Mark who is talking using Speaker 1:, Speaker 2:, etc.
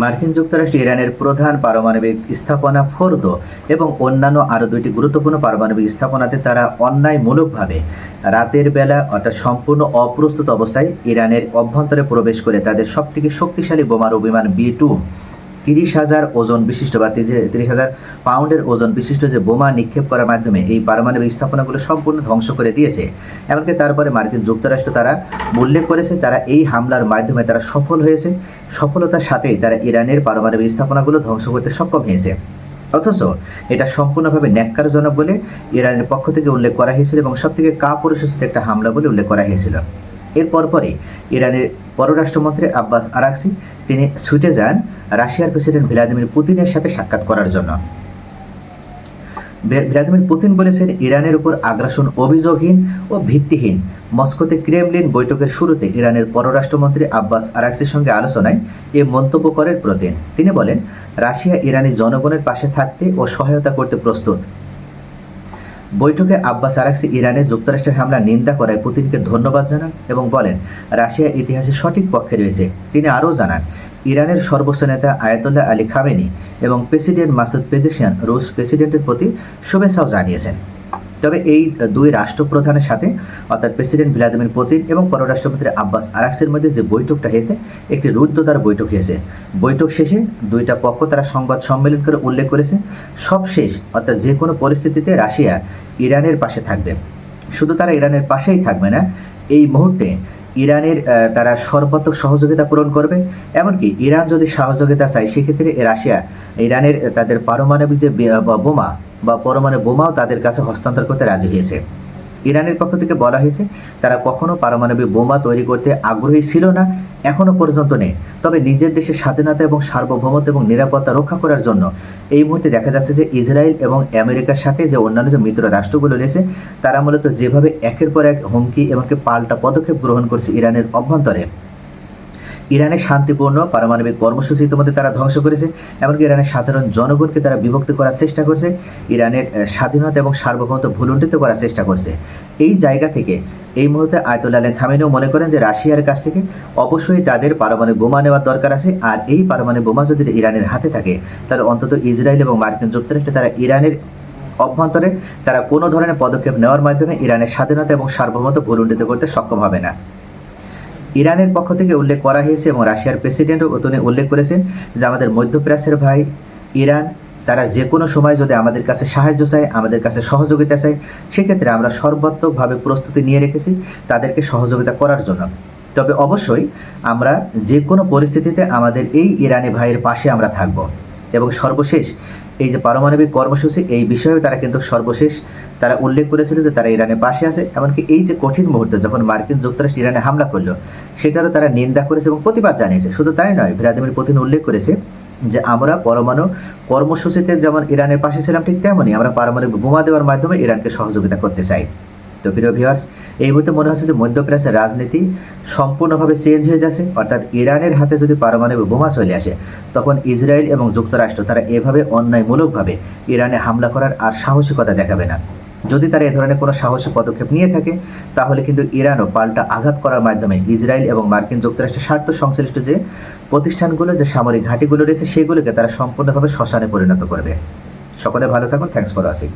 Speaker 1: মার্কিন যুক্তরাষ্ট্র ইরানের প্রধান পারমাণবিক স্থাপনা ফোর্দ এবং অন্যান্য আরও দুইটি গুরুত্বপূর্ণ পারমাণবিক স্থাপনাতে তারা অন্যায়মূলকভাবে রাতের বেলা, অর্থাৎ সম্পূর্ণ অপ্রস্তুত অবস্থায় ইরানের অভ্যন্তরে প্রবেশ করে তাদের সবথেকে শক্তিশালী বোমারু বিমান বি টু তিরিশ হাজার ওজন বিশিষ্ট বা তিরিশ হাজার পাউন্ডের ওজন বিশিষ্ট যে বোমা নিক্ষেপ করার মাধ্যমে এই পারমাণবিক স্থাপনাগুলো সম্পূর্ণ ধ্বংস করে দিয়েছে। এমনকি তারপরে মার্কিন যুক্তরাষ্ট্র তারা উল্লেখ করেছে, তারা এই হামলার মাধ্যমে তারা সফল হয়েছে। সফলতার সাথেই তারা ইরানের পারমাণবিক স্থাপনাগুলো ধ্বংস করতে সক্ষম হয়েছে। অথচ এটা সম্পূর্ণভাবে ন্যাক্কারজনক বলে ইরানের পক্ষ থেকে উল্লেখ করা হয়েছিল এবং সবথেকে কাপুরুষোচিত একটা হামলা বলে উল্লেখ করা হয়েছিল। এর পরপরই ইরানের পররাষ্ট্রমন্ত্রী আব্বাস আরাকসি, তিনি ছুটে যান। রাশিয়ার প্রেসিডেন্ট ভ্লাদিমির পুতিনের সাথে সাক্ষাৎ করার জন্য। ভ্লা- ভ্লাদিমির পুতিন বলেছেন, ইরানের উপর আগ্রাসন অভিযোগহীন ও ভিত্তিহীন। মস্কোতে ক্রেমলিন বৈঠকের শুরুতে ইরানের পররাষ্ট্রমন্ত্রী আব্বাস আরাকসির সঙ্গে আলোচনায় এ মন্তব্য করেন প্রতিন তিনি বলেন, রাশিয়া ইরানি জনগণের পাশে থাকতে ও সহায়তা করতে প্রস্তুত। বৈঠকে আব্বাস আরাকসি ইরানে যুক্তরাষ্ট্রের হামলা নিন্দা করায় পুতিনকে ধন্যবাদ জানান এবং বলেন, রাশিয়া ইতিহাসে সঠিক পক্ষে রয়েছে। তিনি আরও জানান, ইরানের সর্বোচ্চ নেতা আয়াতুল্লাহ আলী খামেনি এবং প্রেসিডেন্ট মাসুদ পেজেশিয়ান রুশ প্রেসিডেন্টের প্রতি শুভেচ্ছাও জানিয়েছেন। তবে এই দুই রাষ্ট্রপ্রধানের সাথে, অর্থাৎ প্রেসিডেন্ট ভ্লাদিমির পুতিন এবং পররাষ্ট্রমন্ত্রী আব্বাস আরাকসের মধ্যে যে বৈঠকটা হয়েছে, একটি রুদ্ধদ্বার বৈঠক হয়েছে। বৈঠক শেষে দুইটা পক্ষ তারা সংবাদ সম্মেলন করে উল্লেখ করেছে, সব শেষ, অর্থাৎ যে কোনো পরিস্থিতিতে রাশিয়া ইরানের পাশে থাকবে। শুধু তারা ইরানের পাশেই থাকবে না, এই মুহূর্তে ইরানের তারা সর্বাত্মক সহযোগিতা পূরণ করবে। এমনকি ইরান যদি সহযোগিতা চায়, সেক্ষেত্রে রাশিয়া ইরানের, তাদের পারমাণবিক যে বোমা বা পরমাণু বোমাও তাদের কাছে হস্তান্তর করতে রাজি হয়েছে। ইরানের পক্ষ থেকে বলা হয়েছে, তারা কখনো পারমাণবিক বোমা তৈরি করতে আগ্রহী ছিল না, এখনও পর্যন্ত নেই। তবে নিজের দেশের স্বাধীনতা এবং সার্বভৌমত্ব এবং নিরাপত্তা রক্ষা করার জন্য এই মুহূর্তে দেখা যাচ্ছে যে ইসরায়েল এবং আমেরিকার সাথে যে অন্যান্য যে মিত্র রাষ্ট্রগুলো রয়েছে, তারা মূলত যেভাবে একের পর এক হুমকি এবং পাল্টা পদক্ষেপ গ্রহণ করছে ইরানের অভ্যন্তরে। ইরানের শান্তিপূর্ণ পারমাণবিক কর্মসূচি ইতিমধ্যে তারা ধ্বংস করেছে, এমনকি ইরানের সাধারণ জনগণকে তারা বিভক্ত করার চেষ্টা করছে, ইরানের স্বাধীনতা এবং সার্বভৌমত্ব ভুলুণ্ঠিত করার চেষ্টা করছে। এই জায়গা থেকে এই মুহূর্তে আয়তুল্লাহ খামেনিও মনে করেন যে রাশিয়ার কাছ থেকে অবশ্যই তাদের পারমাণবিক বোমা নেওয়ার দরকার আছে, আর এই পারমাণবিক বোমা যদি ইরানের হাতে থাকে, তাহলে অন্তত ইসরায়েল এবং মার্কিন যুক্তরাষ্ট্রে তারা ইরানের অভ্যন্তরে তারা কোনো ধরনের পদক্ষেপ নেওয়ার মাধ্যমে ইরানের স্বাধীনতা এবং সার্বভৌমত্ব ভুলুণ্ঠিত করতে সক্ষম হবে না। ইরানের পক্ষ থেকে উল্লেখ করা হয়েছে এবং রাশিয়ার প্রেসিডেন্টও তিনি উল্লেখ করেছেন যে আমাদের মধ্যপ্রাচ্যের ভাই ইরান, তারা যে কোনো সময় যদি আমাদের কাছে সাহায্য চায়, আমাদের কাছে সহযোগিতা চায়, সেক্ষেত্রে আমরা সর্বাত্মকভাবে প্রস্তুতি নিয়ে রেখেছি তাদেরকে সহযোগিতা করার জন্য। তবে অবশ্যই আমরা যে কোনো পরিস্থিতিতে আমাদের এই ইরানি ভাইয়ের পাশে আমরা থাকব। এবং সর্বশেষ এই যে পারমাণবিক কর্মসূচি, এই বিষয়েও তারা কিন্তু সর্বশেষ তারা উল্লেখ করেছিল যে তারা ইরানের পাশে আছে, এমনকি এই যে কঠিন মুহূর্তে যখন মার্কিন যুক্তরাষ্ট্র ইরানে হামলা করল, সেটারও তারা নিন্দা করেছে এবং প্রতিবাদ জানিয়েছে। শুধু তাই নয়, ভ্লাদিমির পুতিন উল্লেখ করেছে যে আমরা পরমাণু কর্মসূচিতে যেমন ইরানের পাশে ছিলাম, ঠিক তেমনই আমরা পারমাণবিক বোমা দেওয়ার মাধ্যমে ইরানকে সহযোগিতা করতে চাই। তো প্রিয় এই মুহূর্তে মনে হচ্ছে যে মধ্যপ্রাচ্যের রাজনীতি সম্পূর্ণভাবে চেঞ্জ হয়ে যাচ্ছে। অর্থাৎ ইরানের হাতে যদি পারমাণবিক বোমা চলে আসে, তখন ইসরায়েল এবং যুক্তরাষ্ট্র তারা এভাবে অন্যায়মূলকভাবে ইরানে হামলা করার আর সাহসিকতা দেখাবে না। যদি তারা এ ধরনের কোনো সাহসী পদক্ষেপ নিয়ে থাকে, তাহলে কিন্তু ইরানও পাল্টা আঘাত করার মাধ্যমে ইসরায়েল এবং মার্কিন যুক্তরাষ্ট্রের স্বার্থ সংশ্লিষ্ট যে প্রতিষ্ঠানগুলো, যে সামরিক ঘাঁটিগুলো রয়েছে, সেগুলোকে তারা সম্পূর্ণভাবে শ্মশানে পরিণত করবে। সকলে ভালো থাকুন। Thanks for watching